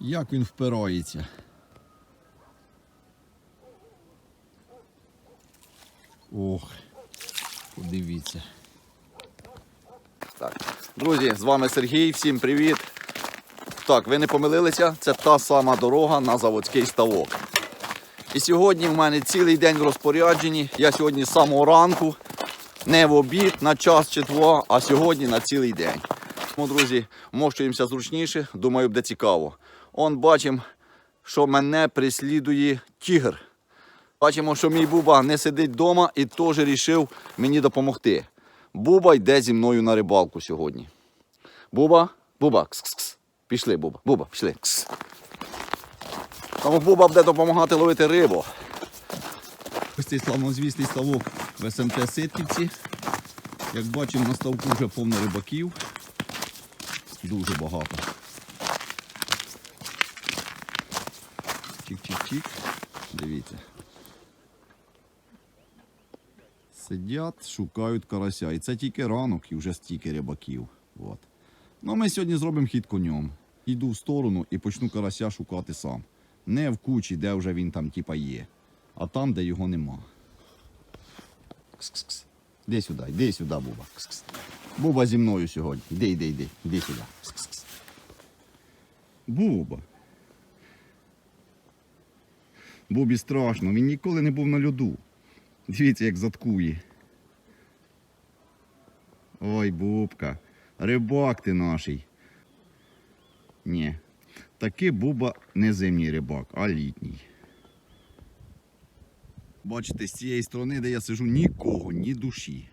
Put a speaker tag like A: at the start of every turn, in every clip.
A: Як він впирається. Ох, подивіться. Так. Друзі, з вами Сергій, всім привіт. Так, ви не помилилися, це та сама дорога на заводський ставок. І сьогодні в мене цілий день в розпорядженні. Я сьогодні з самого ранку, не в обід, на час чи два, а сьогодні на цілий день. Тому, друзі, мовчуємося зручніше, думаю, буде цікаво. Он бачимо, що мене прислідує тігр. Бачимо, що мій Буба не сидить вдома і теж вирішив мені допомогти. Буба йде зі мною на рибалку сьогодні. Буба, Буба, кс-кс-кс. Пішли, Буба. Буба, пішли. Кс. Тому Буба буде допомагати ловити рибу. Ось цей славнозвісний ставок в СМТ Ситківці. Як бачимо, на ставку вже повно рибаків. Дуже багато. Чик-чик-чик. Дивіться. Сидять, шукають карася. І це тільки ранок і вже стільки рибаків. От. Ну, ми сьогодні зробимо хід конем. Йду в сторону і почну карася шукати сам. Не в кучі, де вже він там типа є, а там, де його нема. Кс-кс-кс. Іди сюди, йди сюди, Буба. Кс-кс. Буба зі мною сьогодні. Іди, іди, іди, іди сюди. Кс-кс-кс. Буба. Бубі страшно, він ніколи не був на льоду. Дивіться, як заткує. Ой, Бубка, рибак ти наший. Ні, таки Буба не зимній рибак, а літній. Бачите, з цієї сторони, де я сижу, нікого, ні душі.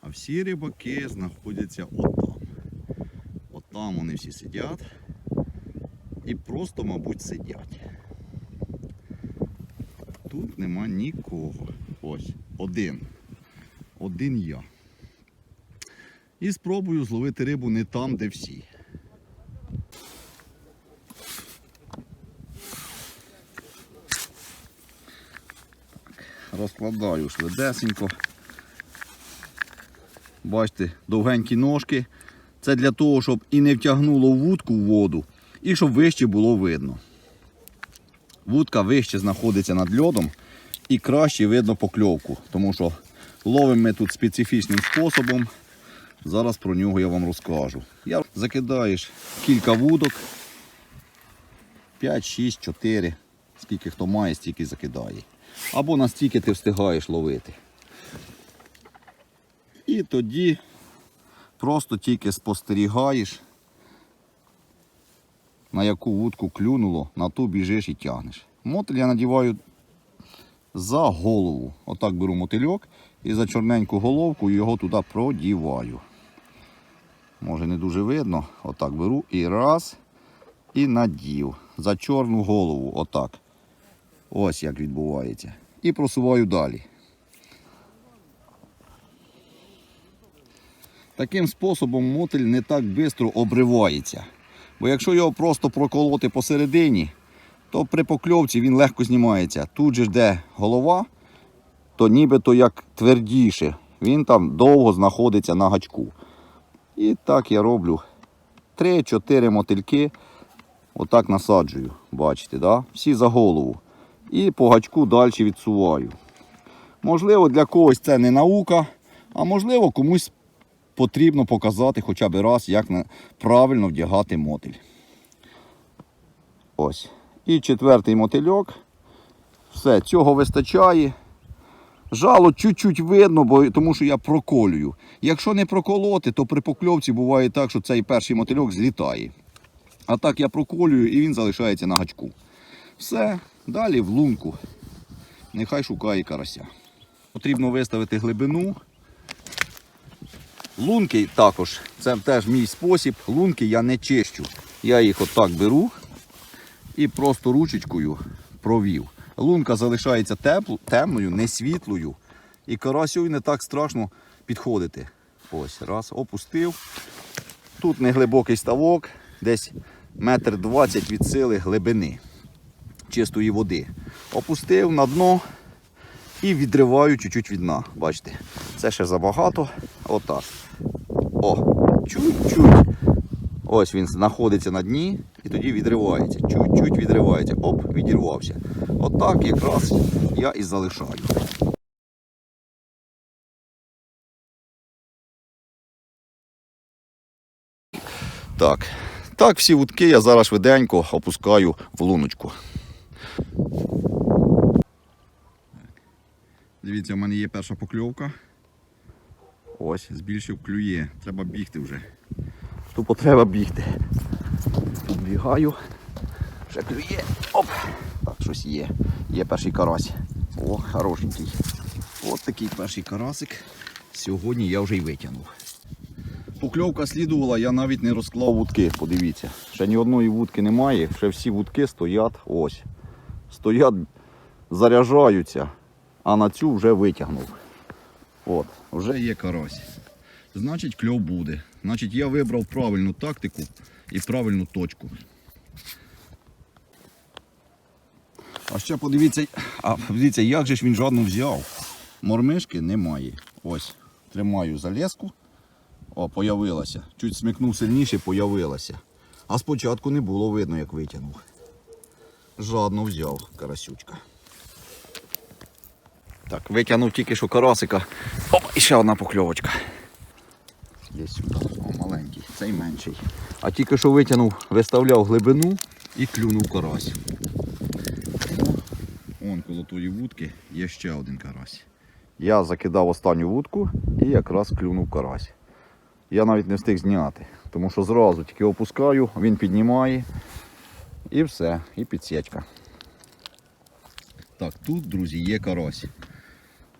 A: А всі рибаки знаходяться отам. Отам вони всі сидять і просто, мабуть, сидять. Тут нема нікого. Ось, один. Один я. І спробую зловити рибу не там, де всі. Розкладаю швидесенько. Бачите, довгенькі ножки. Це для того, щоб і не втягнуло вудку в воду, і щоб вище було видно. Вудка вище знаходиться над льодом і краще видно покльовку, тому що ловимо ми тут специфічним способом. Зараз про нього я вам розкажу. Я закидаєш кілька вудок. 5, 6, 4. Скільки хто має, стільки закидає. Або настільки ти встигаєш ловити. І тоді просто тільки спостерігаєш, на яку вудку клюнуло, на ту біжиш і тягнеш. Мотиль я надіваю за голову. Отак беру мотильок і за чорненьку головку його туди продіваю. Може не дуже видно. Отак беру і раз, і надів. За чорну голову. Отак. Ось як відбувається. І просуваю далі. Таким способом мотиль не так швидко обривається. Бо якщо його просто проколоти посередині, то при покльовці він легко знімається. Тут же де голова, то нібито як твердіше. Він там довго знаходиться на гачку. І так я роблю 3-4 мотильки. Отак насаджую. Бачите, да? всі за голову. І по гачку далі відсуваю. Можливо, для когось це не наука, а можливо комусь потрібно показати хоча б раз, як правильно вдягати мотиль. Ось. І четвертий мотильок. Все, цього вистачає. Жало чуть-чуть видно, бо, тому що я проколюю. Якщо не проколоти, то при покльовці буває так, що цей перший мотильок злітає. А так я проколюю і він залишається на гачку. Все, далі в лунку. Нехай шукає карася. Потрібно виставити глибину. Лунки також, це теж мій спосіб. Лунки я не чищу. Я їх отак беру і просто ручечкою провів. Лунка залишається тепло, темною, не світлою. І карасю не так страшно підходити. Ось, раз, опустив. Тут не глибокий ставок, десь метр двадцять від сили глибини чистої води. Опустив на дно і відриваю чуть-чуть від дна. Бачите, це ще забагато. Отак. О, чуть-чуть. Ось він знаходиться на дні і тоді відривається. Чуть-чуть відривається. Оп, відірвався. Отак якраз я і залишаю. Так. Так, всі вудки я зараз швиденько опускаю в луночку. Дивіться, в мене є перша покльовка. Ось, збільшив клює. Треба бігти вже. Тупо треба бігти. Тут бігаю. Вже клює. Оп! Так, щось є. Є перший карась. О, хорошенький. От такий перший карасик. Сьогодні я вже й витягнув. Покльовка слідувала, я навіть не розклав вудки, подивіться. Ще ні одної вудки немає, ще всі вудки стоять ось. Стоять, заряджаються, а на цю вже витягнув. От, вже є карась. Значить, кльов буде. Значить, я вибрав правильну тактику і правильну точку. А ще подивіться, а подивіться, як же ж він жадно взяв. Мормишки немає. Ось, тримаю за леску. О, появилася. Чуть смикнув сильніше, появилася. А спочатку не було видно, як витягнув. Жадно взяв карасючка. Так, витягнув тільки що карасика. Оп, і ще одна покльовочка. Є сюди. О, маленький, цей менший. А тільки що витягнув, виставляв глибину і клюнув карась. Вон коло тої вудки є ще один карась. Я закидав останню вудку і якраз клюнув карась. Я навіть не встиг зняти, тому що зразу тільки опускаю, він піднімає і все, і підсічка. Так, тут, друзі, є карась.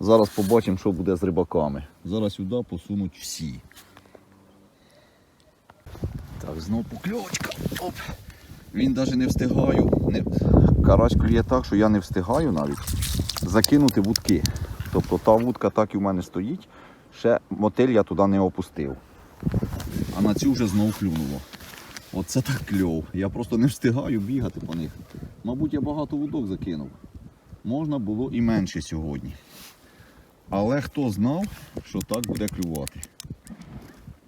A: Зараз побачимо, що буде з рибаками. Зараз сюди посунуть всі. Так, знов покльовочка. Оп. Він навіть не встигаю. Не... Карась клює так, що я не встигаю навіть закинути вудки. Тобто та вудка так і в мене стоїть. Ще мотель я туди не опустив. А на цю вже знов клюнуло. Оце так кльов. Я просто не встигаю бігати по них. Мабуть, я багато вудок закинув. Можна було і менше сьогодні. Але хто знав, що так буде клювати.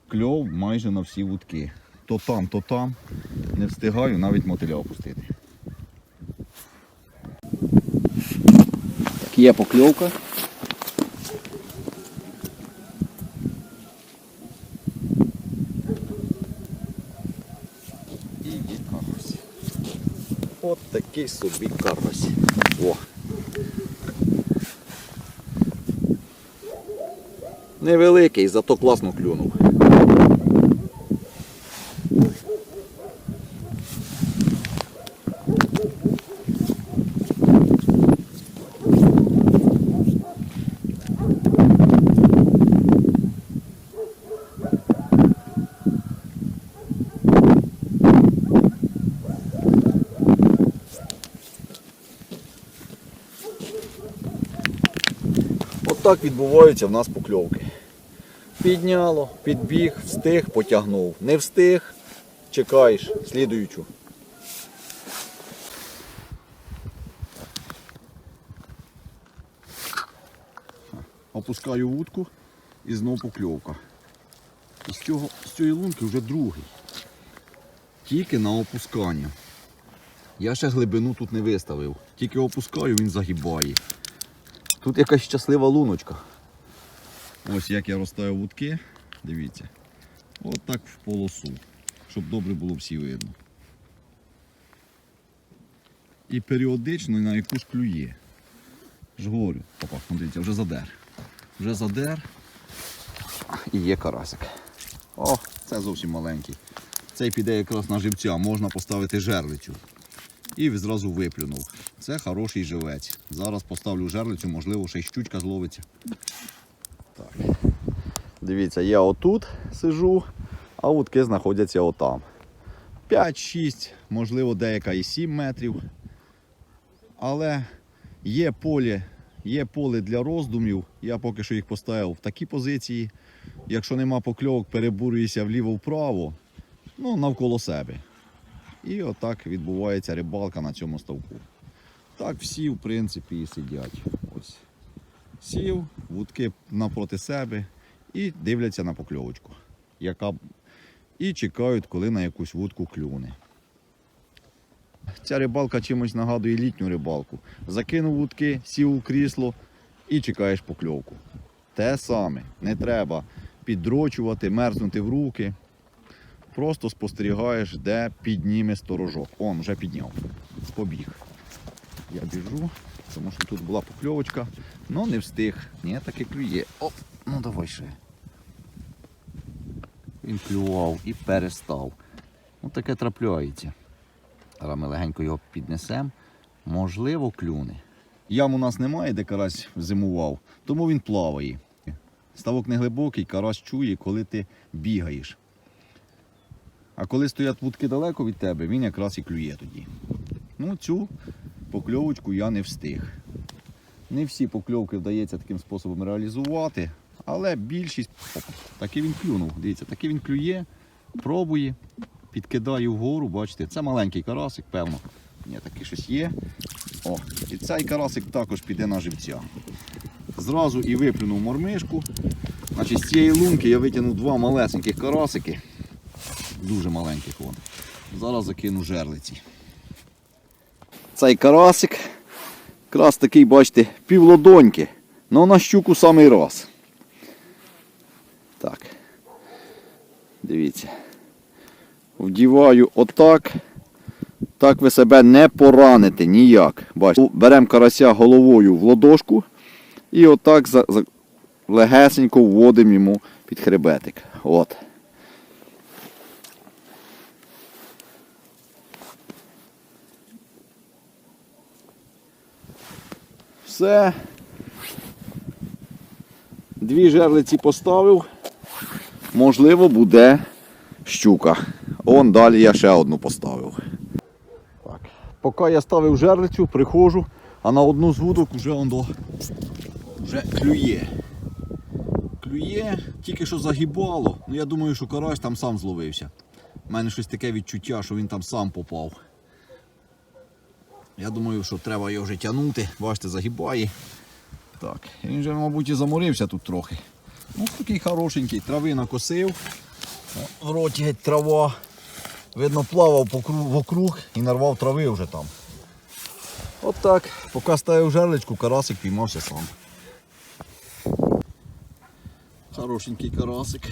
A: Кльов майже на всі вудки. То там, то там. Не встигаю навіть мотиля опустити.
B: Так, є покльовка.
A: І є карась. От такий собі карась. О. Невеликий, зато класно клюнув. Так відбуваються в нас покльовки. Підняло, підбіг, встиг, потягнув. Не встиг, чекаєш слідуючу. Опускаю вудку і знов покльовка. І з, цього, з цієї лунки вже другий. Тільки на опускання. Я ще глибину тут не виставив. Тільки опускаю, він загибає. Тут якась щаслива луночка. Ось як я розставив вудки, дивіться. От так в полосу, щоб добре було всі видно. І періодично на якусь клює. Ж говорю, опа, дивіться, вже задер. Вже задер. І є карасик. О, це зовсім маленький. Цей піде якраз на живця, можна поставити жерлицю. І зразу виплюнув. Це хороший живець. Зараз поставлю жерлицю, можливо, ще й щучка зловиться. Так. Дивіться, я отут сижу, а утки знаходяться отам. 5-6, можливо, деяка і 7 метрів. Але є поле, є поле для роздумів. Я поки що їх поставив в такі позиції. Якщо нема покльовок, перебурююся вліво-вправо, ну, навколо себе. І отак відбувається рибалка на цьому ставку. Так всі, в принципі, і сидять. Ось. Сів, вудки напроти себе і дивляться на покльовочку. Яка... і чекають, коли на якусь вудку клюне. Ця рибалка чимось нагадує літню рибалку. Закинув вудки, сів у крісло і чекаєш покльовку. Те саме, не треба піддрочувати, мерзнути в руки. Просто спостерігаєш, де підніме сторожок. Он вже підняв. Побіг. Я біжу, тому що тут була покльовочка, але не встиг. Ні, таки клює. О, ну давай ще. Він клював і перестав. Ну таке трапляється. Зараз ми легенько його піднесемо. Можливо, клюне. Ям у нас немає, де карась зимував, тому він плаває. Ставок не глибокий, карась чує, коли ти бігаєш. А коли стоять вудки далеко від тебе, він якраз і клює тоді. Ну, цю покльовочку я не встиг. Не всі покльовки вдається таким способом реалізувати, але більшість таки він клюнув. Дивіться, таки він клює, пробує, підкидає вгору, бачите, це маленький карасик, певно. Ні, таки щось є. О, і цей карасик також піде на живця. Зразу і виплюнув мормишку. Значить, з цієї лунки я витягнув два малесеньких карасики. Дуже маленьких вон. Зараз закину жерлиці. Цей карасик. Якраз такий, бачите, півлодоньки. Ну на щуку самий раз. Так. Дивіться. Вдіваю отак. Так ви себе не пораните ніяк. Бачите, беремо карася головою в ладошку і отак за, за, легесенько вводимо йому під хребетик. От. Все. Дві жерлиці поставив. Можливо, буде щука. Он далі я ще одну поставив. Так. Поки я ставив жерлицю, приходжу, а на одну з вудок вже он до... вже клює. Клює, тільки що загибало. Ну я думаю, що карась там сам зловився. У мене щось таке відчуття, що він там сам попав. Я думаю, що треба його вже тягнути. Бачите, загибає. Так, він вже, мабуть, і заморився тут трохи. Ну, такий хорошенький, трави накосив. В роті трава. Видно, плавав вокруг і нарвав трави вже там. От так, поки ставив жерличку, карасик піймався сам. Хорошенький карасик.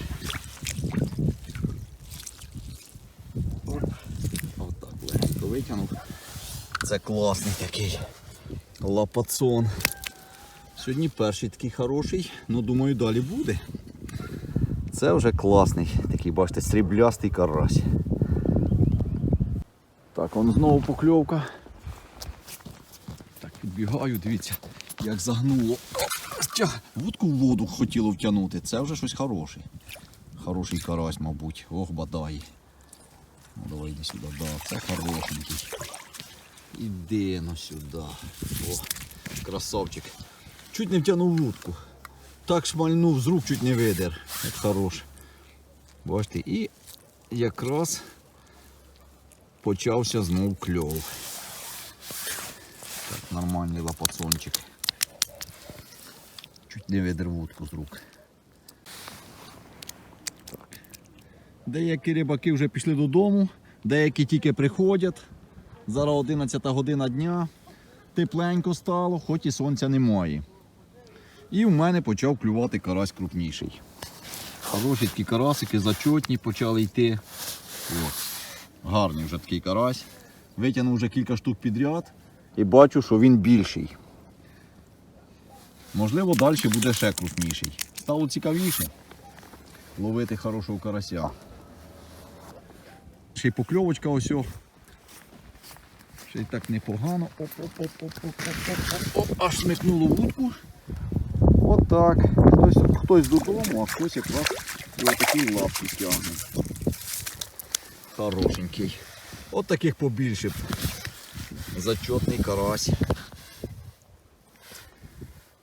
A: Оп. Отак легенько витягнув. Це класний такий лапацон. Сьогодні перший такий хороший, ну думаю, далі буде. Це вже класний, такий, бачите, сріблястий карась. Так, он знову покльовка. Так, підбігаю, дивіться, як загнуло. Вудку в воду хотіло втягнути. Це вже щось хороше. Хороший карась, мабуть. Ох, бадай. Ну давай йди сюди, да, це хорошенький. Іди ну сюди. О, красавчик. Чуть не втягнув вудку. Так шмальнув з рук, чуть не видер. Як хорош. Бачите, і якраз почався знов кльов. Так, нормальний лапацончик. Чуть не видер вудку з рук. Так. Деякі рибаки вже пішли додому, деякі тільки приходять. Зараз 11 година дня. Тепленько стало, хоч і сонця немає. І в мене почав клювати карась крупніший. Хороші такі карасики, зачотні почали йти. От. Гарний вже такий карась. Витягнув вже кілька штук підряд і бачу, що він більший. Можливо, далі буде ще крупніший. Стало цікавіше ловити хорошого карася. Ще й покльовочка ось. Ще й так непогано. Оп-оп-оп-оп-оп-оп-оп. Аж смикнуло вудку. Отак. Хтось, хтось додому, а хтось якраз і отакий лапки тягне. Хорошенький. От таких побільше. Зачетний карась.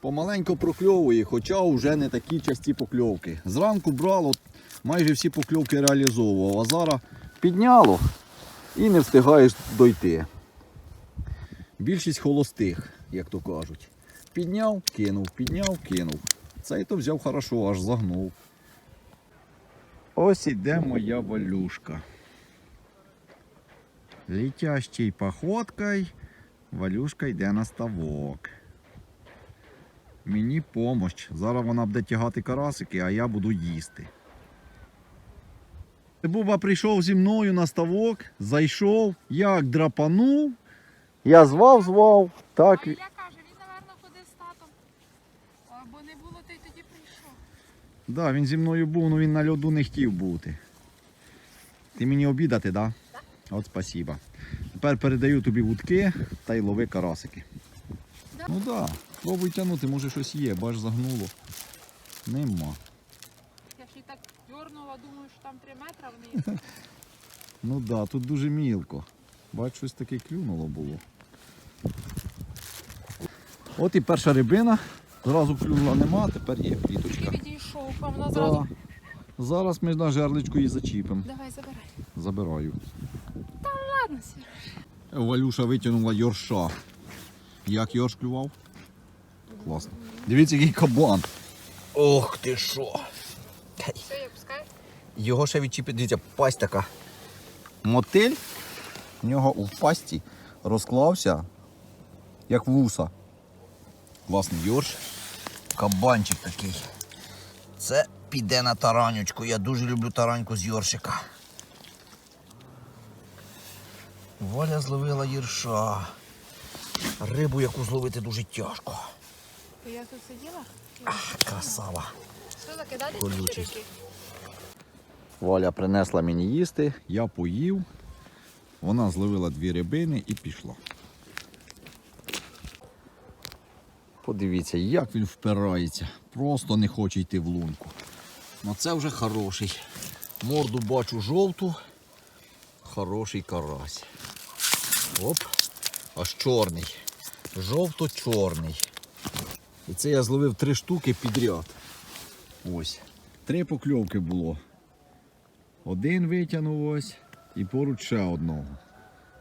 A: Помаленько прокльовує, хоча вже не такі часті покльовки. Зранку брало, майже всі покльовки реалізовував, а зараз підняло і не встигаєш дойти. Більшість холостих, як то кажуть. Підняв, кинув, підняв, кинув. Цей то взяв хорошо, аж загнув. Ось іде моя валюшка. Літящий походкою валюшка йде на ставок. Мені помощ. Зараз вона буде тягати карасики, а я буду їсти. Буба прийшов зі мною на ставок, зайшов, як драпанув. Я звав, звав, так.
B: А Ілля каже, він, напевно, ходив з татом. Бо не було, то й тоді прийшов.
A: Да, він зі мною був, але він на льоду не хотів бути. Ти мені обідати, да? Так. От спасіба. Тепер передаю тобі вудки та й лови карасики.
B: Да.
A: Ну так, да. пробуй тягнути, може щось є, бач загнуло. Нема.
B: Я ж і так дьорнула, думаю, що там 3 метри вниз.
A: Ну так, да, тут дуже мілко. Бач, щось таке клюнуло було. От і перша рибина. Зразу клюнула нема, тепер є пліточка.
B: відійшов, а вона
A: Да.
B: зразу.
A: Зараз ми на жерличку її зачіпимо.
B: Давай, забирай.
A: Забираю.
B: Та Ладно, Сіра.
A: Валюша витягнула йорша. Як йорш клював? Класно. Дивіться, який кабан. Ох ти що.
B: Все, я пускаю.
A: Його ще відчіпить, дивіться, пасть така. Мотиль в нього у пасті розклався, як вуса. Власне, йорш. Кабанчик такий. Це піде на таранючку. Я дуже люблю тараньку з йоршика. Валя зловила їрша. Рибу, яку зловити дуже тяжко.
B: Я тут сиділа.
A: Красава.
B: Все, закидати.
A: Валя принесла мені їсти, я поїв. Вона зловила дві рибини і пішла. Подивіться, як він впирається. Просто не хоче йти в лунку. Ну це вже хороший. Морду бачу жовту. Хороший карась. Оп, аж чорний. Жовто-чорний. І це я зловив три штуки підряд. Ось. Три покльовки було. Один витягнув ось і поруч ще одного.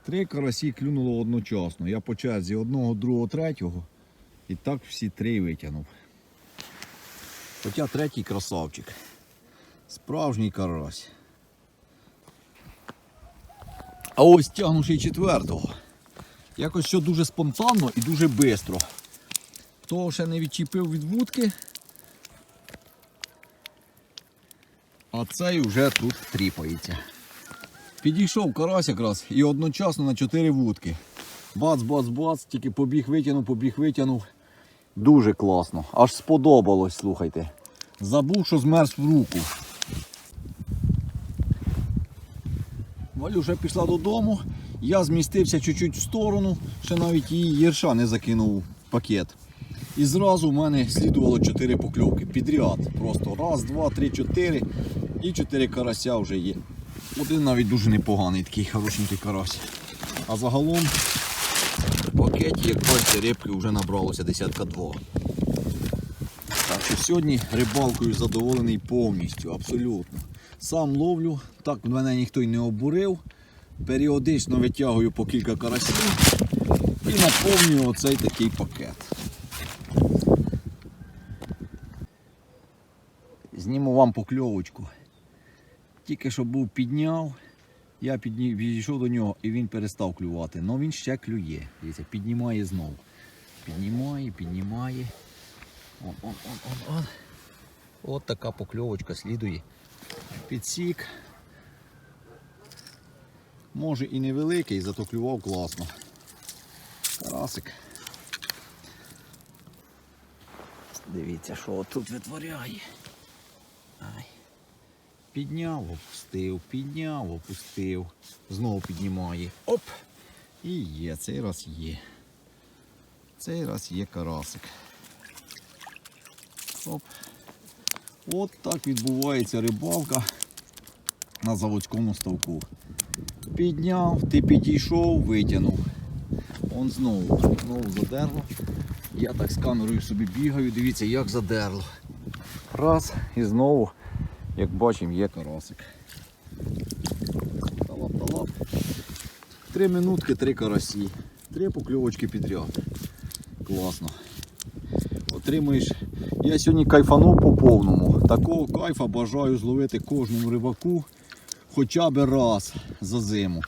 A: Три карасі клюнуло одночасно. Я по черзі одного, другого, третього. І так всі три витягнув. Хоча третій красавчик. Справжній карась. А ось тягнувши четвертого. Якось все дуже спонтанно і дуже швидко. Хто ще не відчепив від вудки, а цей вже тут тріпається. Підійшов карась якраз і одночасно на чотири вудки. Бац, бац, бац, тільки побіг витягнув, побіг витягнув. Дуже класно. Аж сподобалось, слухайте. Забув, що змерз в руку. Валюша пішла додому, я змістився чуть-чуть в сторону, ще навіть її єрша не закинув в пакет. І зразу в мене слідувало 4 покльовки підряд. Просто раз, два, три, чотири. І 4 карася вже є. Один навіть дуже непоганий, такий хорошенький карась. А загалом пакеті, як бачите, рибки вже набралося десятка два. Так що сьогодні рибалкою задоволений повністю, абсолютно. Сам ловлю, так мене ніхто й не обурив. Періодично витягую по кілька карасів і наповнюю оцей такий пакет. Зніму вам покльовочку. Тільки що був підняв, я підійшов до нього і він перестав клювати. але він ще клює. Дивіться, піднімає знову. Піднімає, піднімає. Он, он, он, он, он. От така покльовочка слідує. Підсік. Може і невеликий, зато клював класно. Карасик. Дивіться, що тут витворяє. Підняв, опустив, підняв, опустив. Знову піднімає. Оп! І є, цей раз є. Цей раз є карасик. Оп. От так відбувається рибалка на заводському ставку. Підняв, ти підійшов, витягнув. Он знову, знову задерло. Я так з камерою собі бігаю, дивіться, як задерло. Раз і знову, як бачимо, є карасик. Талап, талап. Три минутки, три карасі. Три покльовочки підряд. Класно. Отримуєш Я сьогодні кайфанув по повному. Такого кайфа бажаю зловити кожному рибаку хоча б раз за зиму.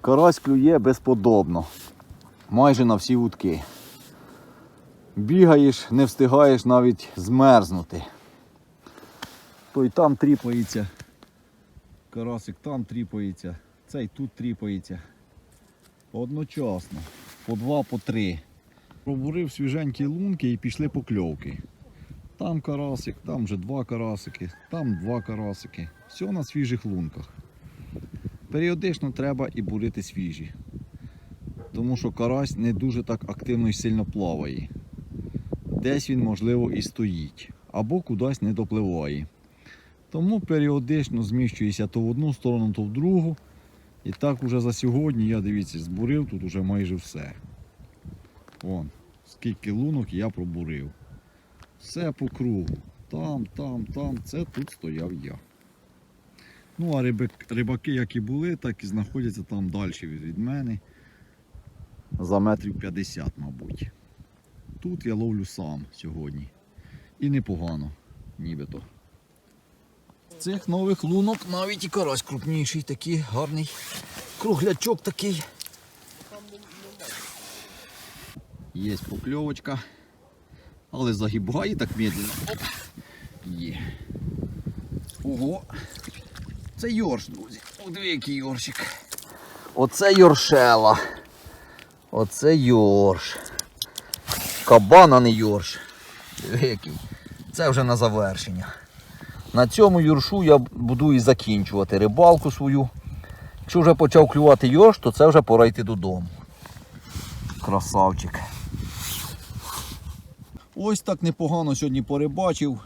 A: Карась клює безподобно. Майже на всі вудки. Бігаєш, не встигаєш навіть змерзнути. Той там тріпається. Карасик там тріпається, цей тут тріпається. Одночасно. По два, по три. Пробурив свіженькі лунки і пішли покльовки. Там карасик, там вже два карасики, там два карасики. Все на свіжих лунках. Періодично треба і бурити свіжі. Тому що карась не дуже так активно і сильно плаває. Десь він, можливо, і стоїть, або кудись не допливає. Тому періодично зміщуюся то в одну сторону, то в другу. І так уже за сьогодні я дивіться, збурив тут уже майже все. Вон, скільки лунок я пробурив. Все по кругу. Там, там, там, це тут стояв я. Ну, а рибаки, як і були, так і знаходяться там далі від мене. За метрів 50, мабуть. Тут я ловлю сам сьогодні. І непогано, нібито. Цих нових лунок навіть і карась крупніший, такий гарний круглячок такий. Є покльовочка. Але загибає так медленно. Оп. Є. Ого. Це йорш, друзі. Диви, який йоршик. Оце йоршела. Оце йорш. Кабан, а не йорш. Диви, який. Це вже на завершення. На цьому юршу я буду і закінчувати рибалку свою. Якщо вже почав клювати йорш, то це вже пора йти додому. Красавчик. Ось так непогано сьогодні порибачив.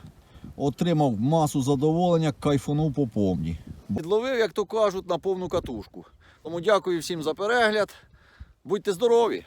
A: Отримав масу задоволення, кайфанув по повні. Підловив, як то кажуть, на повну катушку. Тому дякую всім за перегляд. Будьте здорові!